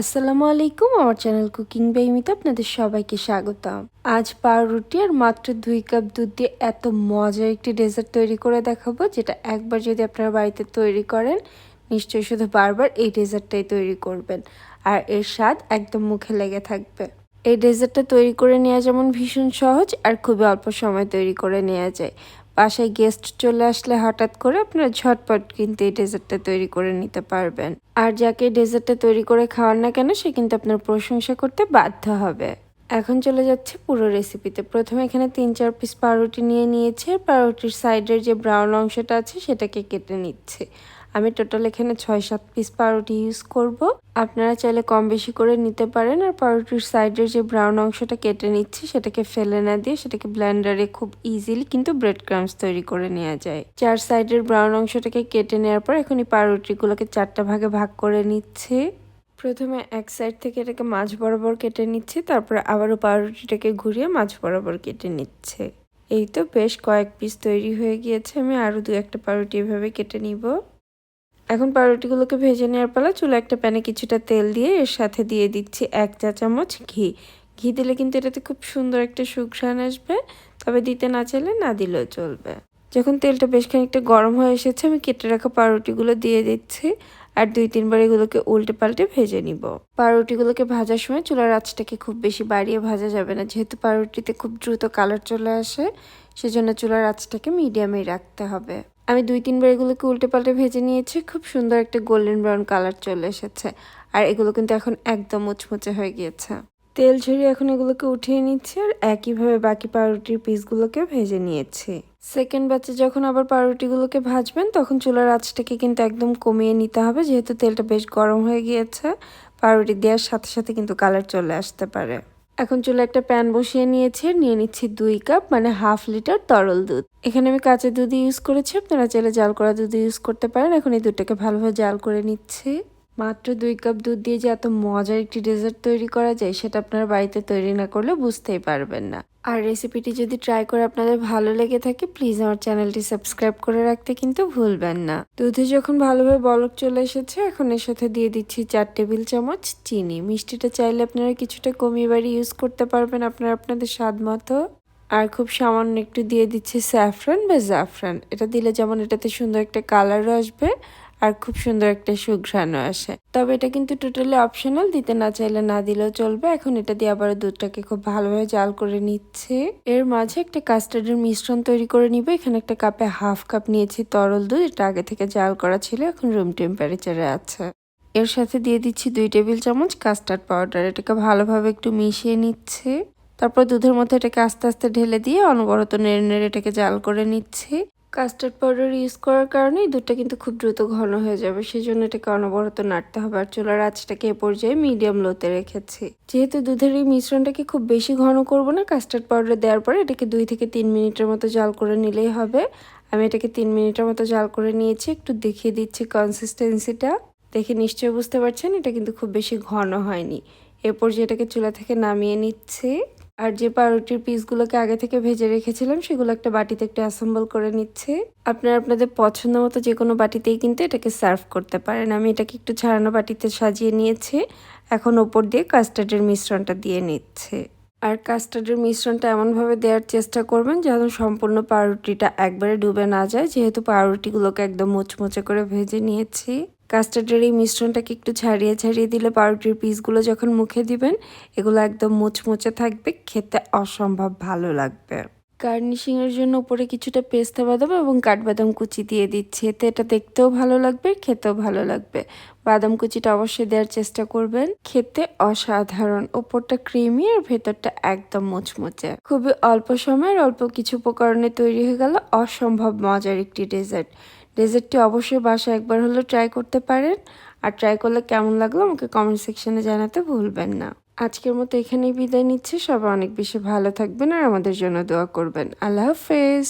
আসসালামু আলাইকুম, আমার চ্যানেল কুকিং বেমিতে আপনাদের সবাইকে স্বাগতম। আজ পাউরুটি আর মাত্র দুই কাপ দুধ দিয়ে এত মজার একটি ডেজার্ট তৈরি করে দেখাবো, যেটা একবার যদি আপনারা বাড়িতে তৈরি করেন, নিশ্চয়ই শুধু বারবার এই ডেজার্টটাই তৈরি করবেন। আর এর স্বাদ একদম মুখে লেগে থাকবে। এই ডেজার্টটা তৈরি করে নেওয়া যেমন ভীষণ সহজ আর খুবই অল্প সময় তৈরি করে নেওয়া যায়। বাসায় গেস্ট চলে আসলে হঠাৎ করে আপনারা ঝটপট কিন্তু এই ডেজার্টটা তৈরি করে নিতে পারবেন। আর যাকে ডেজার্টটা তৈরি করে খাওয়ান না কেন, সে কিন্তু আপনার প্রশংসা করতে বাধ্য হবে। এখন চলে যাচ্ছে পুরো রেসিপিতে প্রথমে এখানে তিন চার পিস পাউরুটি নিয়ে নিয়েছে। পাউরুটির সাইডের যে ব্রাউন অংশটা আছে, সেটাকে কেটে নিচ্ছে। আমি টোটাল এখানে ছয়, সাত পিস পাউরুটি ইউজ করব। আপনারা চাইলে কম বেশি করে নিতে পারেন আর পাউরুটির সাইডের যে ব্রাউন অংশটা কেটে নিচ্ছি, সেটাকে ফেলে না দিয়ে সেটাকে ব্লেন্ডারে খুব ইজিলি কিন্তু ব্রেড ক্রামস তৈরি করে নেওয়া যায়। চার সাইডের ব্রাউন অংশটাকে কেটে নেওয়ার পর এখন এই পাউরুটিগুলোকে চারটা ভাগে ভাগ করে নিচ্ছে। প্রথমে এক সাইড থেকে এটাকে মাছ বরাবর কেটে নিচ্ছে, তারপরে আবারও পাউরুটিটাকে ঘুরিয়ে মাছ বরাবর কেটে নিচ্ছে। এই তো বেশ কয়েক পিস তৈরি হয়ে গিয়েছে, আমি আরও দু একটা পাউরুটি এভাবে কেটে নিব। এখন পাউরুটিগুলোকে ভেজে নেওয়ার পালা চুলা একটা প্যানে কিছুটা তেল দিয়ে এর সাথে দিয়ে দিচ্ছি এক চা চামচ ঘি। ঘি দিলে কিন্তু এটাতে খুব সুন্দর একটা সুঘ্রাণ আসবে, তবে দিতে না চাইলে না দিলেও চলবে। যখন তেলটা বেশ খানিকটা গরম হয়ে এসেছে, আমি কেটে রাখা পাউরুটিগুলো দিয়ে দিচ্ছি আর দুই তিনবার এগুলোকে উল্টে পাল্টে ভেজে নিব। পাউরুটিগুলোকে ভাজার সময় চুলার আঁচটাকে খুব বেশি বাড়িয়ে ভাজা যাবে না, যেহেতু পাউরুটিতে খুব দ্রুত কালার চলে আসে, সেজন্য চুলার আঁচটাকে মিডিয়ামেই রাখতে হবে। আমি দুই তিনবার এগুলোকে উল্টে পাল্টে ভেজে নিয়েছি, খুব সুন্দর একটা গোল্ডেন ব্রাউন কালার চলে এসেছে। আর এগুলো কিন্তু এখন একদম মুচমুচে হয়ে গিয়েছে। তেল ঝরিয়ে এখন এগুলোকে উঠিয়ে নিচ্ছি আর একইভাবে বাকি পাউরুটির পিসগুলোকে ভেজে নিয়েছি। সেকেন্ড ব্যাচে যখন আবার পাউরুটিগুলোকে ভাজবেন, তখন চুলার আঁচটাকে কিন্তু একদম কমিয়ে নিতে হবে, যেহেতু তেলটা বেশ গরম হয়ে গিয়েছে। পাউরুটি দেওয়ার সাথে সাথে কিন্তু কালার চলে আসতে পারে। এখন চলে একটা প্যান বসিয়ে নিয়েছে, নিয়ে নিচ্ছি দুই কাপ মানে হাফ লিটার তরল দুধ। এখানে আমি কাঁচা দুধ ইউজ করেছি, আপনারা চাইলে জাল করা দুধ ইউজ করতে পারেন। এখন এই দুধটাকে ভালোভাবে জাল করে নিচ্ছি। মাত্র দুই কাপ দুধ দিয়ে যে এত মজার একটি ডেজার্ট তৈরি করা যায়, সেটা আপনার বাড়িতে তৈরি না করলে বুঝতেই পারবেন না। আর রেসিপিটি যদি ট্রাই করে আপনাদের ভালো লেগে থাকে প্লিজ আমার চ্যানেলটি সাবস্ক্রাইব করে রাখতে কিন্তু ভুলবেন না। দুধে যখন ভালোভাবে বলক চলে এসেছে, এখন এর সাথে দিয়ে দিচ্ছি চার টেবিল চামচ চিনি। মিষ্টিটা চাইলে আপনারা কিছুটা কমিয়ে বাড়ি ইউজ করতে পারবেন আপনারা আপনাদের স্বাদ মতো। আর খুব সামান্য একটু দিয়ে দিচ্ছি স্যাফরান বা জাফরান। এটা দিলে যেমন এটাতে সুন্দর একটা কালারও আসবে। আর খুব সুন্দর একটা সুঘ্রাণও আসে। তবে এটা কিন্তু টোটালি অপশনাল দিতে না চাইলে না দিলেও চলবে। এখন এটা দিয়ে আবার দুধটাকে খুব ভালোভাবে জাল করে নিচ্ছে। এর মাঝে একটা কাস্টার্ডের মিশ্রণ তৈরি করে নিবে। এখানে একটা কাপে হাফ কাপ নিয়েছি তরল দুধ। এটা আগে থেকে জাল করা ছিল, এখন রুম টেম্পারেচারে আছে। এর সাথে দিয়ে দিচ্ছি দুই টেবিল চামচ কাস্টার্ড পাউডার এটাকে ভালোভাবে একটু মিশিয়ে নিচ্ছে। তারপর দুধের মধ্যে এটাকে আস্তে আস্তে ঢেলে দিয়ে অনবরত নেড়ে নেড়ে এটাকে জাল করে নিচ্ছি। কাস্টার্ড পাউডার ইউজ করার কারণে দুধটা কিন্তু খুব দ্রুত ঘন হয়ে যাবে। সেই জন্য এটাকে অনবরত নাড়তে হবে। আর চুলার আঁচটাকে এ পর্যায়ে মিডিয়াম লোতে রেখেছি। যেহেতু দুধের এই মিশ্রণটাকে খুব বেশি ঘন করব না, কাস্টার্ড পাউডার দেওয়ার পরে এটাকে দুই থেকে তিন মিনিটের মতো জাল করে নিলেই হবে। আমি এটাকে তিন মিনিটের মতো জাল করে নিয়েছি। একটু দেখিয়ে দিচ্ছি কনসিস্টেন্সিটা দেখে নিশ্চয়ই বুঝতে পারছেন, এটা কিন্তু খুব বেশি ঘন হয়নি। এরপর যেটাকে চুলা থেকে নামিয়ে নিচ্ছে। আর যে পাউরুটির পিসগুলোকে আগে থেকে ভেজে রেখেছিলাম, সেগুলো একটা বাটিতে একটু অ্যাসেম্বল করে নিচ্ছে। আপনারা আপনাদের পছন্দ মতো যে কোনো বাটিতেই কিন্তু এটাকে সার্ভ করতে পারেন। আমি এটাকে একটু ছাড়ানো বাটিতে সাজিয়ে নিয়েছি। এখন ওপর দিয়ে কাস্টার্ডের মিশ্রণটা দিয়ে নিচ্ছে। আর কাস্টার্ডের মিশ্রণটা এমনভাবে দেওয়ার চেষ্টা করবেন যেন সম্পূর্ণ পাউরুটিটা একবারে ডুবে না যায়। যেহেতু পাউরুটিগুলোকে একদম মুচমুচে করে ভেজে নিয়েছি। কাস্টার্ডের এই মিশ্রণটাকে একটু ছাড়িয়ে ছাড়িয়ে দিলে পাউরুটির পিসগুলো যখন মুখে দিবেন, এগুলো একদম মুচমুচে থাকবে, খেতে অসম্ভব ভালো লাগবে। গার্নিশিংয়ের জন্য উপরে কিছুটা পেস্তা বাদাম এবং কাঠবাদাম কুচি দিয়ে দিচ্ছি। এতে এটা দেখতেও ভালো লাগবে, খেতেও ভালো লাগবে। বাদাম কুচিটা অবশ্যই দেওয়ার চেষ্টা করবেন। খেতে অসাধারণ, ওপরটা ক্রিমি আর ভেতরটা একদম মুচমুচে। খুবই অল্প সময়ের অল্প কিছু উপকরণে তৈরি হয়ে গেল অসম্ভব মজার একটি ডেজার্ট ডেজার্টটি অবশ্যই বাসা একবার হলেও ট্রাই করতে পারেন। আর ট্রাই করলে কেমন লাগল আমাকে কমেন্ট সেকশানে জানাতে ভুলবেন না। আজকের মতো এখানেই বিদায় নিচ্ছে। সবাই অনেক বেশি ভালো থাকবেন আর আমাদের জন্য দোয়া করবেন। আল্লাহ হাফেজ।